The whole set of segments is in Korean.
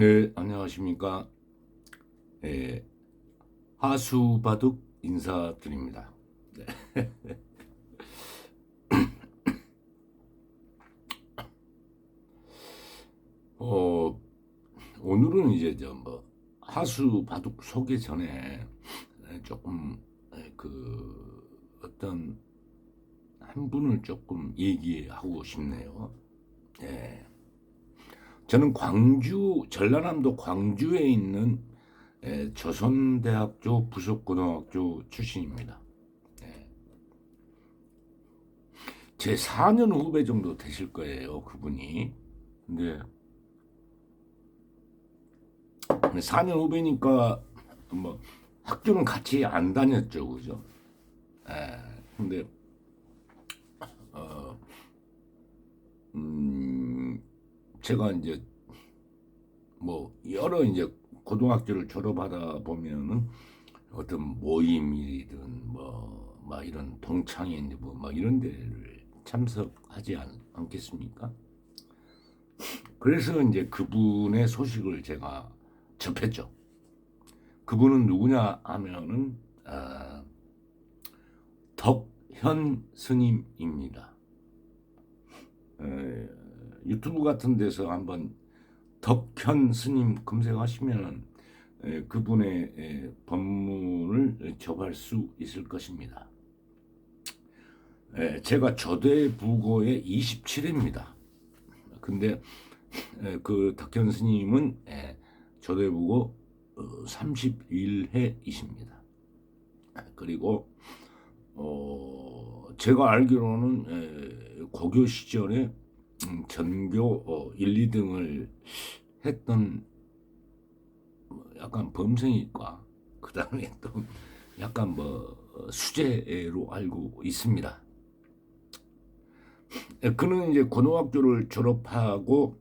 네, 안녕하십니까. 예, 하수바둑 인사드립니다. 네. 어, 오늘은 이제 저뭐 하수바둑 소개 전에 조금 그 어떤 한 분을 조금 얘기하고 싶네요. 예. 저는 광주 전라남도 광주에 있는 에, 조선대학교 부속고등학교 출신입니다. 예. 제 4년 후배 정도 되실 거예요, 그분이. 근데 4년 후배니까 뭐 학교는 같이 안 다녔죠, 그죠? 예. 근데 어, 음, 제가 이제 뭐 여러 이제 고등학교를 졸업하다 보면은 어떤 모임이든 뭐 막 이런 동창회 뭐막 이런 데를 참석하지 않, 않겠습니까? 그래서 이제 그분의 소식을 제가 접했죠. 그분은 누구냐 하면은 아, 덕현 스님입니다. 에, 유튜브 같은 데서 한번 덕현 스님 검색하시면 그분의 법문을 접할 수 있을 것입니다. 제가 조대 부고의 27회입니다. 근데 그 덕현 스님은 조대 부고 31회이십니다. 어, 그리고 어 제가 알기로는 고교 시절에 음, 전교 1, 2등을 했던 뭐 약간 범생이과 그 다음에 또 약간 뭐 수재로 알고 있습니다. 그는 이제 고등학교를 졸업하고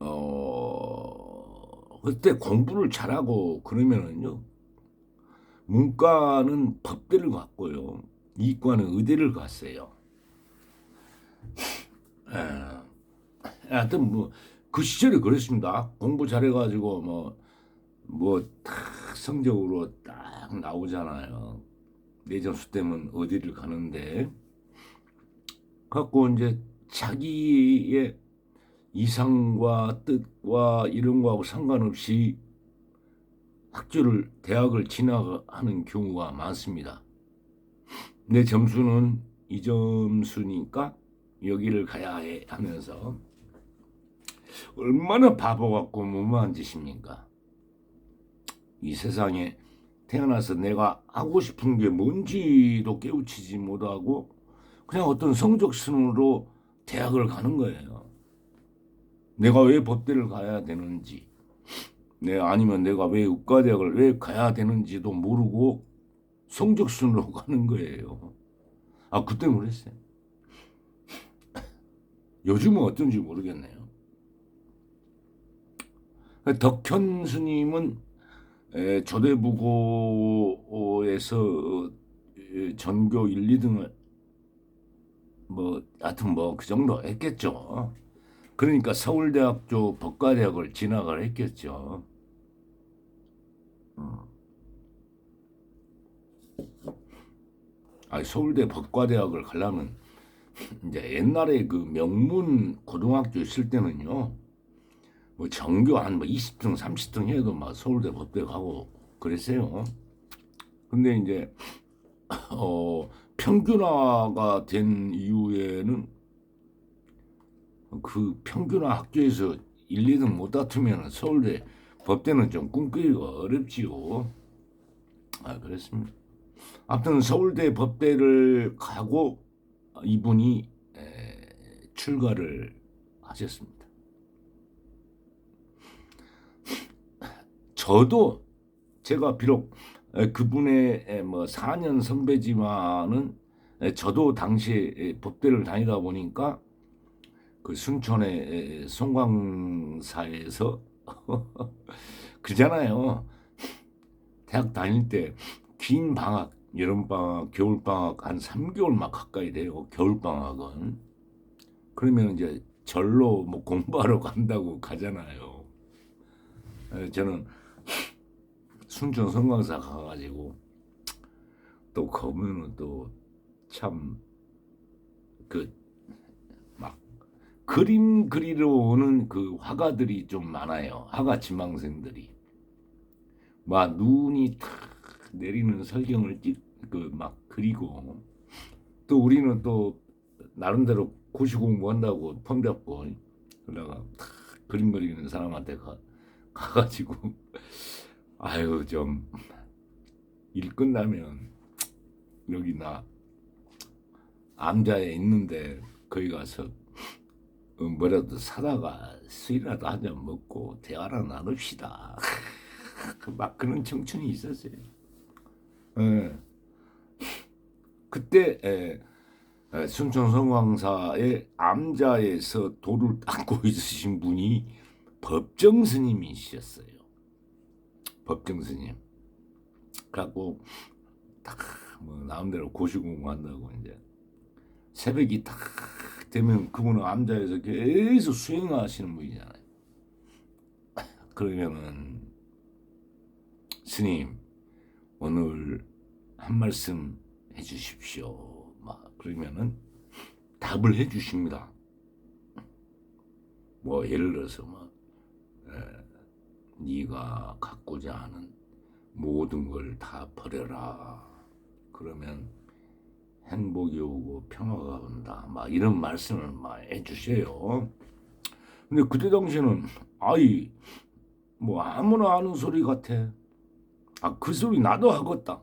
어 그때 공부를 잘하고 그러면은요 문과는 법대를 갔고요 이과는 의대를 갔어요. 예. 하여튼 뭐 그 시절에 그랬습니다. 공부 잘해가지고 뭐뭐딱 성적으로 딱 나오잖아요. 내전수 때면 어디를 가는데 갖고 이제 자기의 이상과 뜻과 이런 거하고 상관없이 학교를 대학을 진학하는 경우가 많습니다. 내 점수는 이 점수니까 여기를 가야 해 하면서 얼마나 바보 같고 무모한 짓입니까? 이 세상에 태어나서 내가 하고 싶은 게 뭔지도 깨우치지 못하고 그냥 어떤 성적 순으로 대학을 가는 거예요. 내가 왜 법대를 가야 되는지, 네, 아니면 내가 왜 의과대학을 왜 가야 되는지도 모르고 성적 순으로 가는 거예요. 아, 그때 그랬어요. 요즘은 어떤지 모르겠네요. 덕현 스님은 조대부고에서 전교 1, 2등을 뭐 하여튼 뭐 그 정도 했겠죠. 그러니까 서울대학교 법과대학을 진학을 했겠죠. 음. 아 서울대 법과대학을 가려면 이제 옛날에 그 명문 고등학교 있을 때는요. 뭐 전교 한 뭐 20등, 30등 해도 막 서울대 법대 가고 그랬어요. 근데 이제 어 평균화가 된 이후에는 그 평균화 학교에서 1, 2등 못 다투면 서울대 법대는 좀 꿈꾸기가 어렵지요. 아, 그렇습니다. 아무튼 서울대 법대를 가고 이분이 출가를 하셨습니다. 저도 제가 비록 그분의 뭐 4년 선배지만은 저도 당시에 법대를 다니다 보니까 그 순천의 송광사에서 그잖아요. 대학 다닐 때 긴 방학 여름방학, 겨울방학 한 3개월 막 가까이 돼요. 겨울방학은. 그러면 이제 절로 뭐 공부하러 간다고 가잖아요. 에, 저는 순천 성광사 가가지고 또 거기는 또참 그 막 그림 그리러 오는 그 화가들이 좀 많아요. 화가 지망생들이 막 눈이 탁 내리는 설경을 그막 그리고 또 우리는 또 나름대로 고시 공부한다고 펌 잡고 그러다가 탁 그림 그리는 사람한테 가, 가가지고 아유 좀 일 끝나면 여기 나 암자에 있는데 거기 가서 어, 뭐라도 사다가 술이라도 한 잔 먹고 대화를 나눕시다. 막 그런 청춘이 있었어요. 예. 그때 예, 예, 순천 성황사의 암자에서 돌을 닦고 있으신 분이 법정 스님이셨어요. 법정 스님. 갖고 딱뭐 나름대로 고시공부한다고 이제 새벽이 딱 되면 그분은 암자에서 계속 수행하시는 분이잖아요. 그러면은 스님 오늘 한 말씀 해주십시오. 막 그러면은 답을 해주십니다. 뭐 예를 들어서 뭐 에, 네가 갖고자 하는 모든 걸 다 버려라. 그러면 행복이 오고 평화가 온다. 막 이런 말씀을 막 해주세요. 근데 그때 당시에는 아이 뭐 아무나 아는 소리 같아. 아 그 소리 나도 하겠다.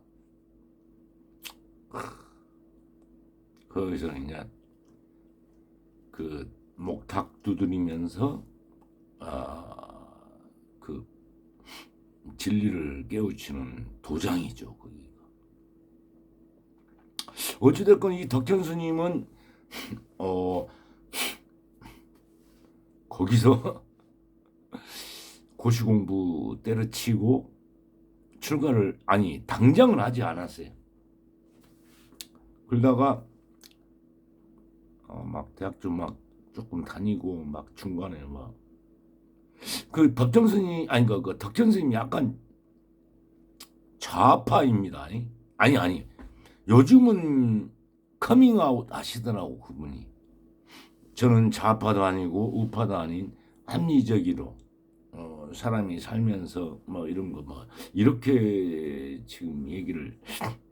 거기서 이제 그 목탁 두드리면서 아그 진리를 깨우치는 도장이죠. 거기가. 어찌됐건 이 덕현 스님은 어 거기서 고시 공부 때려치고 출가를 아니 당장은 하지 않았어요. 그러다가 어, 막 대학교 막 조금 다니고 막 중간에 막 그 법정 스님 아니 그, 그 덕현 스님 약간 좌파입니다. 아니 아니 아니 요즘은 커밍아웃 하시더라고 그분이. 저는 좌파도 아니고 우파도 아닌 합리적으로 어, 사람이 살면서 뭐 이런 거 뭐 이렇게 지금 얘기를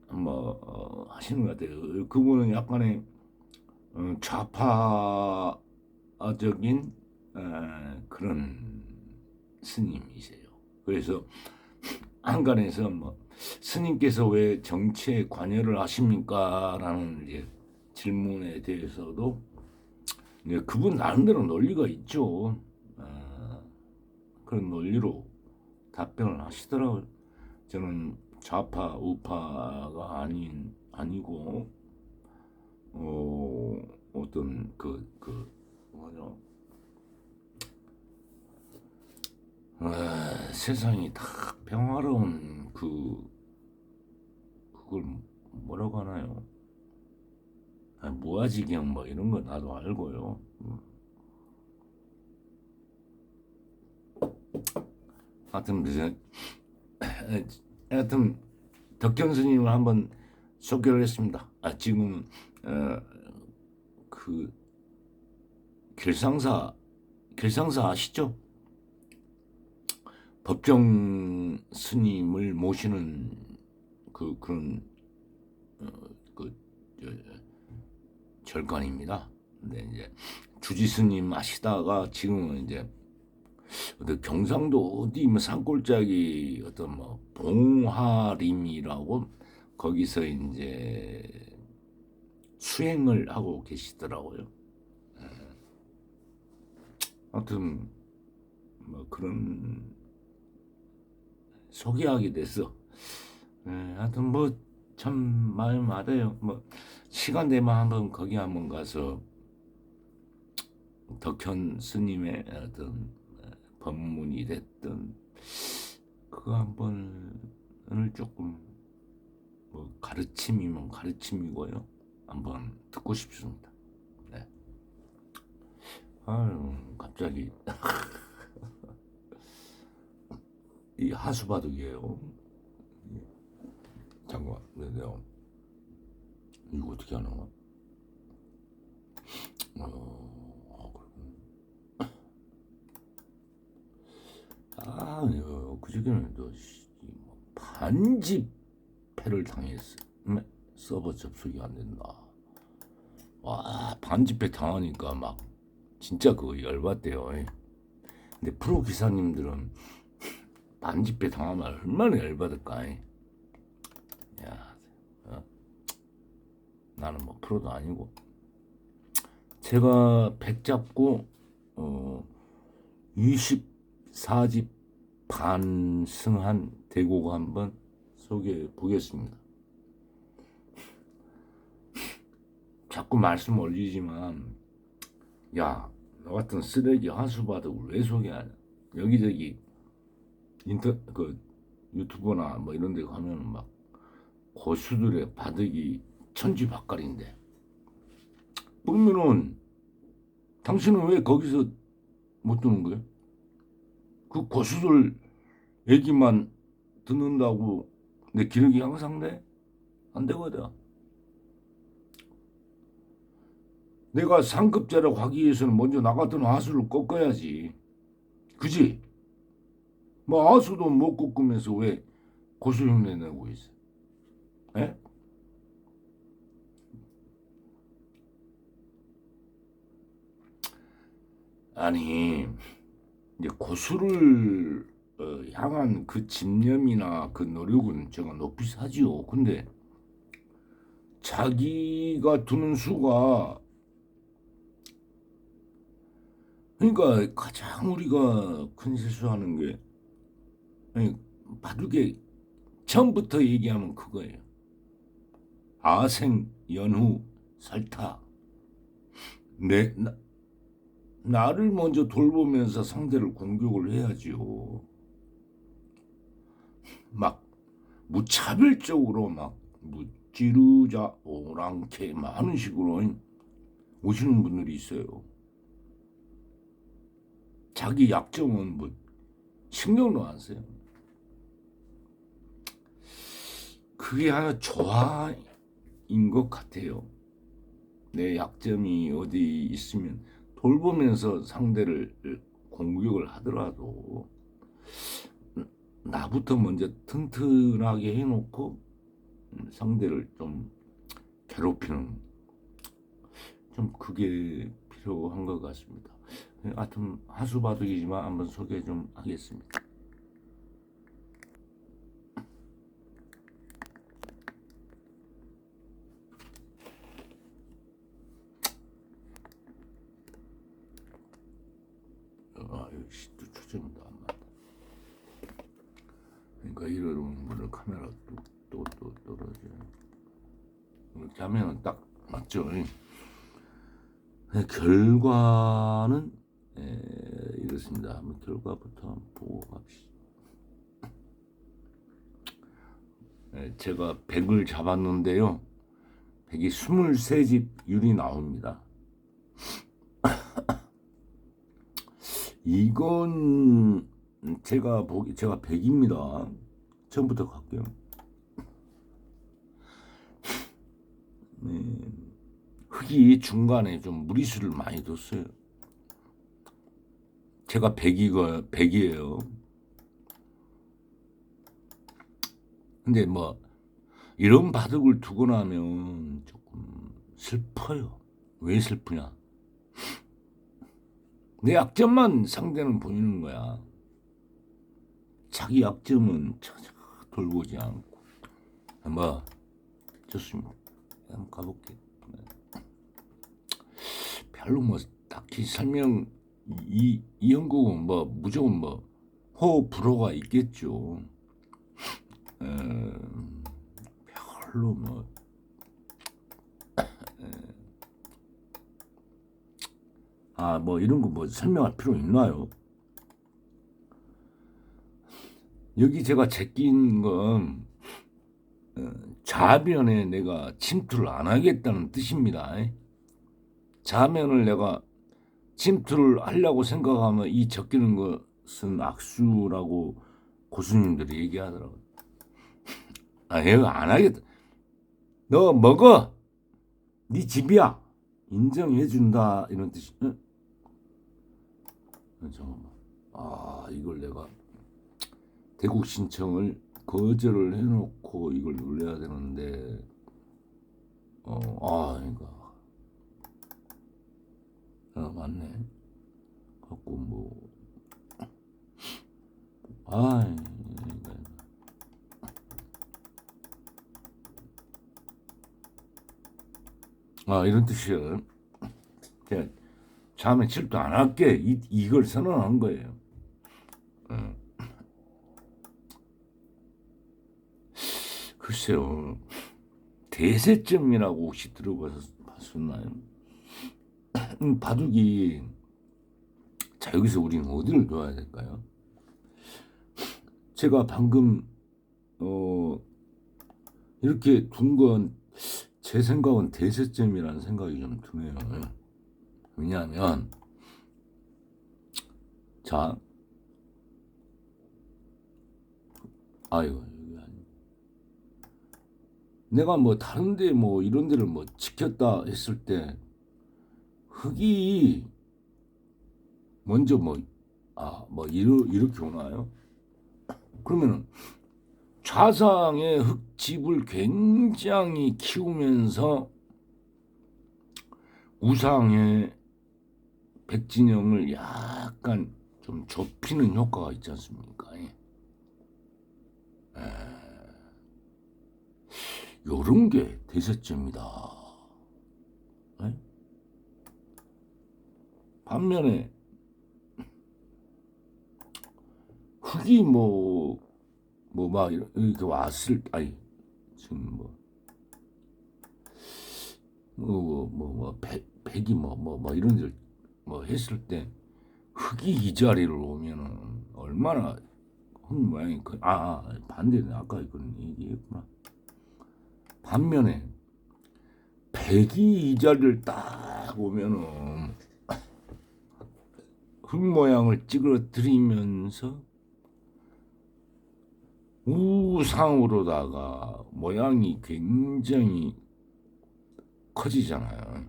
뭐 어, 하시는 것 같아요. 그분은 약간의 어, 좌파적인 어, 그런 스님이세요. 그래서 한간에서 뭐 스님께서 왜 정치에 관여를 하십니까? 라는 이제 질문에 대해서도 그분 나름대로 논리가 있죠. 아, 그런 논리로 답변을 하시더라고요. 저는 좌파 우파가 아닌 아니고 어, 어떤 그그 뭐냐 아, 세상이 다 평화로운 그 그걸 뭐라고 하나요? 아, 무아지경 뭐 이런 거 나도 알고요. 하여튼 이제 하여튼 덕경 스님을 한번 소개를 했습니다. 아 지금 어, 그 길상사 길상사 아시죠? 법정 스님을 모시는 그 그런 어, 그 저, 절간입니다. 근데 이제 주지 스님 아시다가 지금은 이제 어떤 경상도 어디 뭐 산골짜기 어떤 뭐 봉화림이라고 거기서 이제 수행을 하고 계시더라고요. 예. 하여튼 뭐 그런 소개하게 돼서 예, 하여튼 뭐 참 마음 아아요. 뭐 시간 되면 한번 거기 한번 가서 덕현 스님의 어떤 법문이 됐던 그거 한번을 조금 뭐 가르침이면 가르침이고요. 한번 듣고 싶습니다. 네. 아유 갑자기 이 하수바둑이에요. 잠깐만, 네, 내가 이거 어떻게 하나? 어, 그렇구나. 아, 씨, 뭐 반집회를 당했어. 음, 서버 접속이 안 된다. 와, 반집회 당하니까 막 진짜 그거 열받대요. 예. 근데 프로 기사님들은 반집회 당하면 얼마나 열받을까? 예. 야, 어? 나는 뭐 프로도 아니고 제가 100 잡고 어 24집 반승한 대고가 한번 소개해 보겠습니다. 자꾸 말씀 올리지만 야, 너 같은 쓰레기 하수바둑을 왜 소개하냐? 여기저기 인터 그 유튜버나 뭐 이런 데 가면은 막 고수들의 바둑이 천지박갈인데 그러면은 당신은 왜 거기서 못 두는 거예요? 그 고수들 얘기만 듣는다고 내 기력이 향상돼? 안 되거든. 내가 상급자라고 하기 위해서는 먼저 나 같은 하수를 꺾어야지. 그지? 뭐 하수도 못 꺾으면서 왜 고수 흉내 내고 있어? 에? 아니 이제 고수를 어, 향한 그 집념이나 그 노력은 제가 높이 사지요. 근데 자기가 두는 수가 그러니까 가장 우리가 큰 실수하는 게 아니 바둑에 처음부터 얘기하면 그거예요. 아생, 연후, 설타. 내 나, 나를 먼저 돌보면서 상대를 공격을 해야지요. 막 무차별적으로 막 무찌르자 오랑캐 많은 식으로 오시는 분들이 있어요. 자기 약점은 뭐 신경도 안 써요. 그게 하나 조화인 것 같아요. 내 약점이 어디 있으면 돌보면서 상대를 공격을 하더라도 나부터 먼저 튼튼하게 해놓고 상대를 좀 괴롭히는 좀 그게 필요한 것 같습니다. 하여튼 하수바둑이지만 한번 소개 좀 하겠습니다. 아, 역시 또 초점도 안 맞다. 그러니까 이러면 뭐를 카메라 또또 또 떨어져. 이렇게 하면은 딱 맞죠. 네, 결과는 에, 이렇습니다. 한번 결과부터 한번 보고 갑시다. 에, 제가 100을 잡았는데요. 100이 23집 율이 나옵니다. 이건 제가 보기 제가 100입니다. 처음부터 갈게요. 네. 흙이 중간에 좀 무리수를 많이 뒀어요. 제가 100이가 100이에요. 근데 뭐 이런 바둑을 두고 나면 조금 슬퍼요. 왜 슬프냐? 내 약점만 상대는 보이는 거야. 자기 약점은 돌보지 않고. 뭐 좋습니다. 한번 가볼게. 별로 뭐 딱히 설명 이 이연국은 뭐 무조건 뭐 호불호가 있겠죠. 에, 별로 뭐 아, 뭐 이런 거 뭐 설명할 필요 있나요? 여기 제가 제낀 건 어, 좌변에 내가 침투를 안 하겠다는 뜻입니다. 좌면을 내가 침투를 하려고 생각하면 이 적기는 것은 악수라고 고수님들이 얘기하더라고. 아, 얘가 안 하겠다. 너 먹어. 네 집이야. 인정해 준다 이런 뜻이. 응? 어, 잠깐만. 아 이걸 내가 대국 신청을 거절을 해놓고 이걸 눌러야 되는데 어 아 그러니까 아 맞네. 갖고 뭐 아, 아 이런 뜻이야. 그냥 다음에 질도 안 할게. 이, 이걸 선언한 거예요. 어. 글쎄요. 대세점이라고 혹시 들어봤었나요? 음, 바둑이 자 여기서 우리는 어디를 둬야 될까요? 제가 방금 어 이렇게 둔 건 제 생각은 대세점이라는 생각이 좀 드네요. 왜냐하면 자 아니 내가 뭐 다른데 뭐 이런 데를 뭐 지켰다 했을 때 흙이 먼저 뭐 아 뭐 이러 이렇게 오나요? 그러면은 좌상의 흙집을 굉장히 키우면서 우상의 백진영을 약간 좀 좁히는 효과가 있지 않습니까? 예. 에, 요런 게 대세점이다. 예? 반면에 흙이 뭐, 뭐, 막, 이렇게 왔을, 아니, 지금 뭐, 뭐, 뭐, 뭐, 백, 백이 뭐, 뭐, 뭐, 이런 일, 뭐, 했을 때, 흙이 이 자리를 오면은, 얼마나, 흙 모양이, 그, 아, 아, 반대네. 아까 그런 얘기했구나. 반면에, 백이 이 자리를 딱 오면은, 흙 모양을 찌그러뜨리면서 우상으로다가 모양이 굉장히 커지잖아요.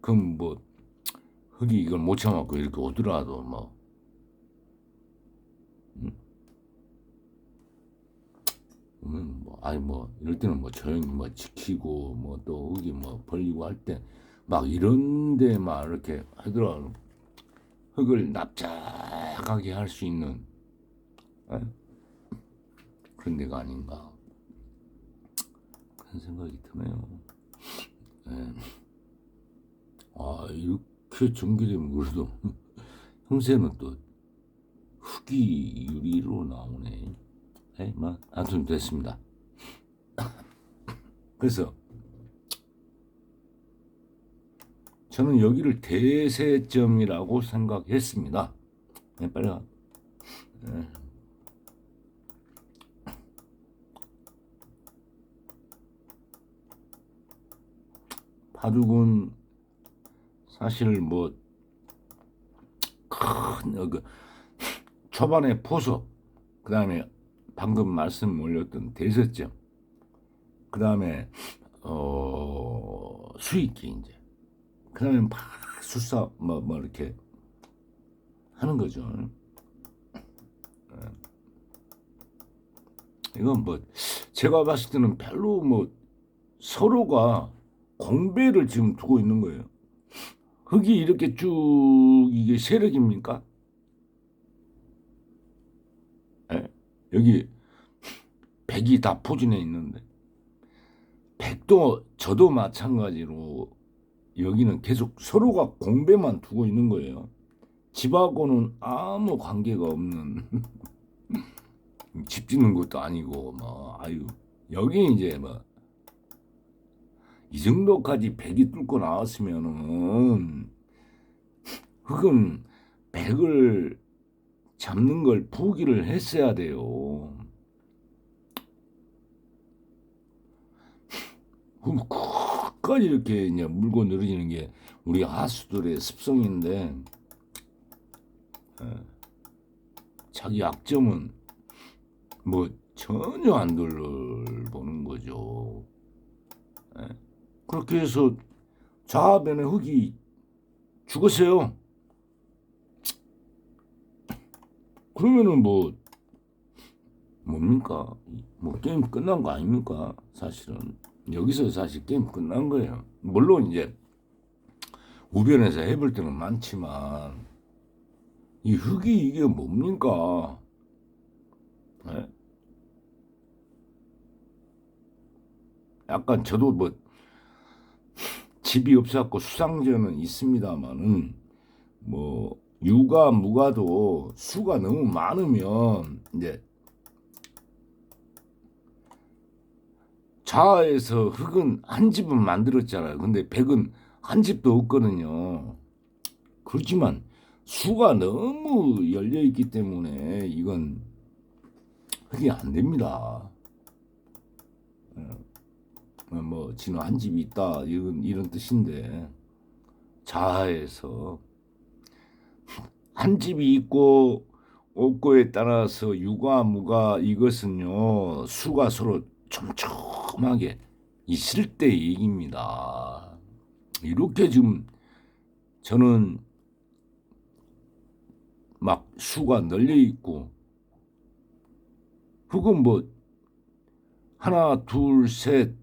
그럼 뭐 흙이 이걸 못 참았고 이렇게 오더라도 뭐 음? 음, 뭐 아니 뭐 이럴 때는 뭐 조용히 뭐 지키고 뭐 또 흙이 뭐 벌리고 할 때 막 이런 데 막 이렇게 하더라도 흙을 납작하게 할 수 있는 에? 그런 데가 아닌가 그런 생각이 드네요. 네. 아 이렇게 전개되면 그래도 형세는 또 흙이 유리로 나오네. 네, 뭐 아무튼 됐습니다. 그래서 저는 여기를 대세점이라고 생각했습니다. 네, 빨리 가. 네. 바둑은 사실 뭐 큰 그 초반에 포석 그 다음에 방금 말씀 올렸던 대세점 그 다음에 어 수익기 이제 그 다음에 막 수사 뭐, 뭐 이렇게 하는 거죠. 예. 이건 뭐 제가 봤을 때는 별로 뭐 서로가 공배를 지금 두고 있는 거예요. 흙이 이렇게 쭉 이게 세력입니까? 예? 여기 백이 다 포진해 있는데 백도 저도 마찬가지로 여기는 계속 서로가 공배만 두고 있는 거예요. 집하고는 아무 관계가 없는 집 짓는 것도 아니고 뭐 아유 여기 이제 뭐 이 정도까지 백이 뚫고 나왔으면은 흙은 백을 잡는 걸 포기를 했어야 돼요. 그럼 끝까지 이렇게 이제 물고 늘어지는 게 우리 하수들의 습성인데 에, 자기 약점은 뭐 전혀 안 돌보는 거죠. 예? 그렇게 해서 좌변의 흙이 죽었어요. 그러면은 뭐 뭡니까? 뭐 게임 끝난 거 아닙니까? 사실은 여기서 사실 게임 끝난 거예요. 물론 이제 우변에서 해볼 때는 많지만 이 흙이 이게 뭡니까? 예? 약간 저도 뭐 집이 없어갖고 수상전은 있습니다만은 뭐 유가 무가도 수가 너무 많으면 이제 자에서 흙은 한 집은 만들었잖아요. 근데 백은 한 집도 없거든요. 그렇지만 수가 너무 열려 있기 때문에 이건 흙이 안 됩니다. 어, 뭐 진호 한 집이 있다 이런 이런 뜻인데 자하에서 한 집이 있고 없고에 따라서 유가 무가 이것은요 수가 서로 촘촘하게 있을 때 얘기입니다. 이렇게 지금 저는 막 수가 널려 있고 흙은 뭐 하나 둘셋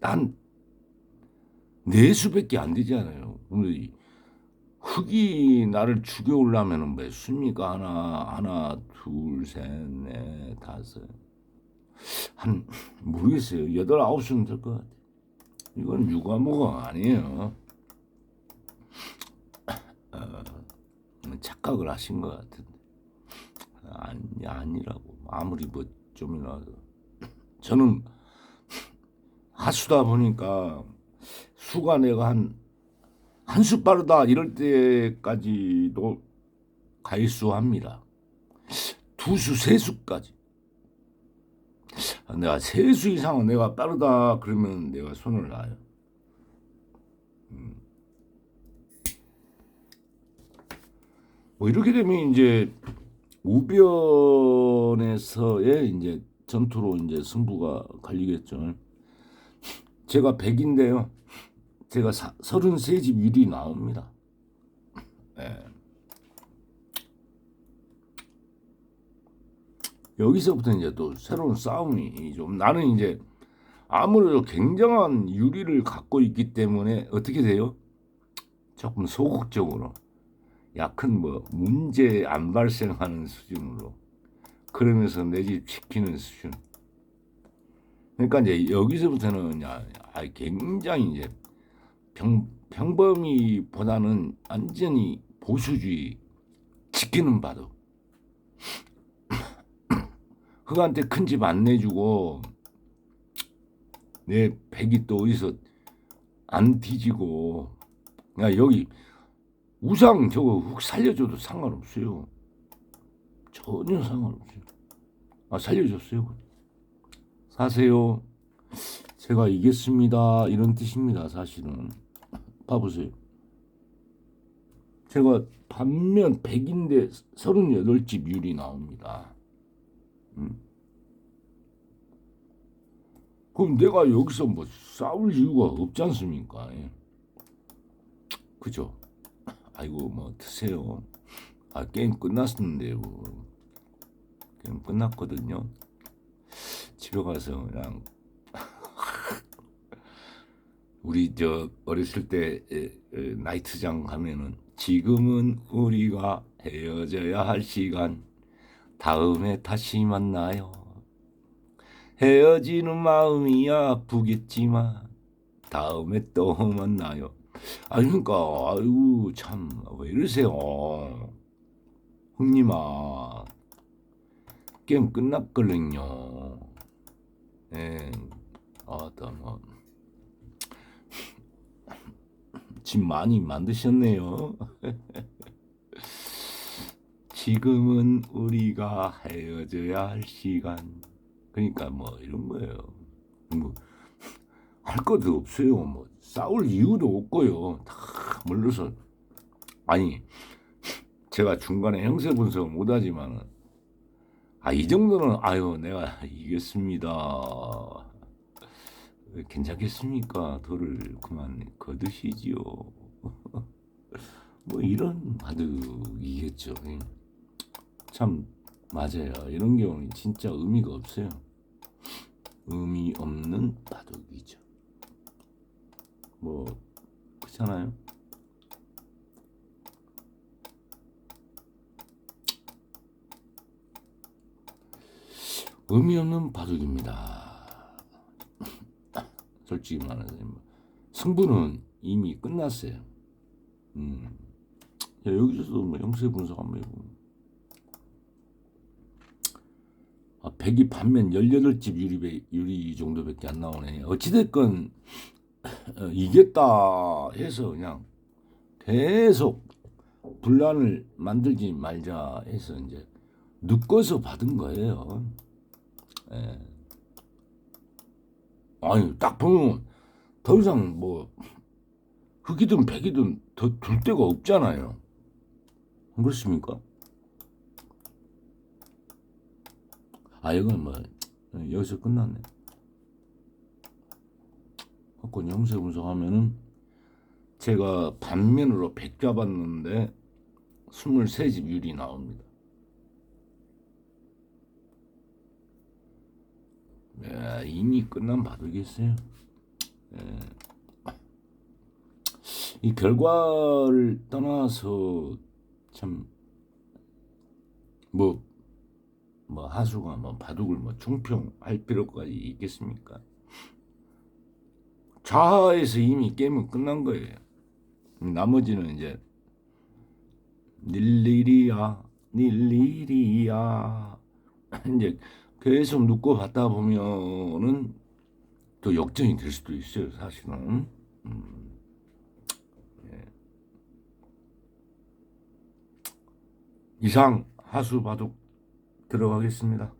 한네 수밖에 안 되잖아요. 우리 흙이 나를 죽여오려면 몇 수입니까? 하나, 하나, 둘, 셋, 넷, 다섯. 한, 모르겠어요. 여덟, 아홉 수는 될 것 같아요. 이건 육아모가 아니에요. 어, 착각을 하신 것 같은데. 아니, 아니라고. 아무리 뭐 좀이라도. 저는 하수다 보니까 수가 내가 한 한 수 빠르다 이럴 때까지도 가일수합니다. 두 수, 세 수까지. 내가 세수 이상은 내가 빠르다 그러면 내가 손을 놔요. 음. 뭐 이렇게 되면 이제 우변에서의 이제 전투로 이제 승부가 갈리겠죠. 제가 100인데요. 제가 33집 일이 나옵니다. 네. 여기서부터 이제 또 새로운 싸움이 좀 나는 이제 아무래도 굉장한 유리를 갖고 있기 때문에 어떻게 돼요? 조금 소극적으로 약간 뭐 문제 안 발생하는 수준으로 그러면서 내 집 지키는 수준. 그러니까 이제 여기서부터는 야, 굉장히 이제 평, 평범이보다는 완전히 보수주의 지키는 바도 그한테 큰 집 안 내주고 내 백이 또 어디서 안 뒤지고. 야 여기 우상 저거 훅 살려줘도 상관없어요. 전혀 상관없어요. 아 살려줬어요? 사세요. 제가 이겼습니다. 이런 뜻입니다 사실은. 봐보세요. 제가 반면 100인데 38집 율이 나옵니다. 음. 그럼 내가 여기서 뭐 싸울 이유가 없지 않습니까? 예. 그죠? 아이고 뭐 드세요. 아 게임 끝났었는데요. 게임 끝났거든요. 집에 가서 그냥 우리 저 어렸을 때 나이트장 가면은 지금은 우리가 헤어져야 할 시간 다음에 다시 만나요. 헤어지는 마음이 아프겠지만 다음에 또 만나요. 아 그러니까 아이고 참왜 이러세요. 형님아 게임 끝났걸랑요. 예, 아따 뭐. 집 많이 만드셨네요. 지금은 우리가 헤어져야 할 시간. 그러니까 뭐 이런 거예요. 뭐 할 것도 없어요. 뭐 싸울 이유도 없고요. 다 물러서 아니 제가 중간에 형세 분석을 못하지만 아, 이 정도는 아유, 내가 이겼습니다. 괜찮겠습니까? 돌을 그만 거두시지요. 뭐 이런 바둑이겠죠. 참 맞아요. 이런 경우는 진짜 의미가 없어요. 의미 없는 바둑이죠. 뭐 그렇잖아요. 의미 없는 바둑입니다. 솔직히 말해서 뭐 승부는 이미 끝났어요. 음. 야, 여기서도 뭐 영세 분석 한번 해보면 아, 100이 반면 18집 유리, 유리 정도밖에 안 나오네. 어찌됐건 어, 이겼다 해서 그냥 계속 분란을 만들지 말자 해서 이제 묶어서 받은 거예요. 예. 아니 딱 보면 더 이상 뭐 흑이든 백이든 더 둘 데가 없잖아요. 안 그렇습니까? 아 이건 뭐 여기서 끝났네. 학권 영세 분석하면은 제가 반면으로 100 잡았는데 23집 율이 나옵니다. 야, 이미 끝난 바둑이었어요. 예. 이 결과를 떠나서 참 뭐 뭐 하수가 뭐 바둑을 뭐 총평할 필요까지 있겠습니까? 자하에서 이미 게임은 끝난 거예요. 나머지는 이제 닐리리야 닐리리야 이제 계속 눕고 받다 보면은 또 역전이 될 수도 있어요, 사실은. 음. 예. 이상 하수 바둑 들어가겠습니다.